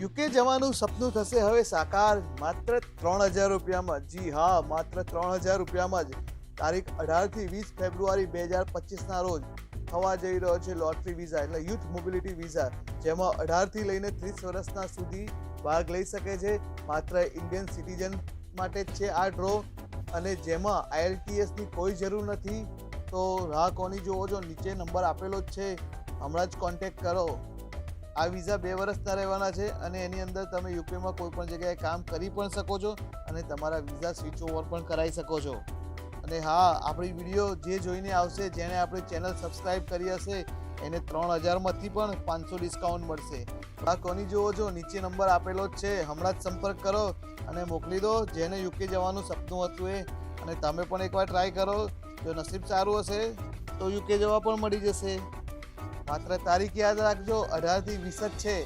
UK જવાનું સપનું થશે. હવે સાકાર માત્ર ત્રણ હજાર રૂપિયામાં જી. હા, માત્ર ત્રણ હજાર રૂપિયામાં જ. તારીખ અઢારથી વીસ ફેબ્રુઆરી બે હજાર પચીસના રોજ થવા જઈ રહ્યો છે લોટરી વિઝા, એટલે યુથ મોબિલિટી વિઝા, જેમાં અઢારથી લઈને ત્રીસ વર્ષના સુધી ભાગ લઈ શકે છે. માત્ર ઇન્ડિયન સિટીઝન માટે જ છે આ ડ્રો. અને જેમાં આઈએલટીએસની કોઈ જરૂર નથી. તો રાહ કોની જોવો છો? નીચે નંબર આપેલો જ છે. હમણાં જ કોન્ટેક્ટ કરો. આ વિઝા બે વર્ષના રહેવાના છે અને એની અંદર તમે યુકેમાં કોઈ પણ જગ્યાએ કામ કરી પણ શકો છો અને તમારા વિઝા સ્વિચ ઓવર પણ કરાવી શકો છો. અને હા, આપણી વીડિયો જે જોઈને આવશે, જેણે આપણી ચેનલ સબસ્ક્રાઇબ કરી હશે, એને ત્રણ હજારમાંથી પણ પાંચસો ડિસ્કાઉન્ટ મળશે. આ કોની જોવો છો? નીચે નંબર આપેલો જ છે. હમણાં જ સંપર્ક કરો અને મોકલી દો. જેને યુકે જવાનું સપનું હતું એ. અને તમે પણ એકવાર ટ્રાય કરો. જો નસીબ સારું હશે, તો યુકે જવા પણ મળી જશે. માત્ર તારીખ યાદ રાખજો અઢારથી વીસ જ છે.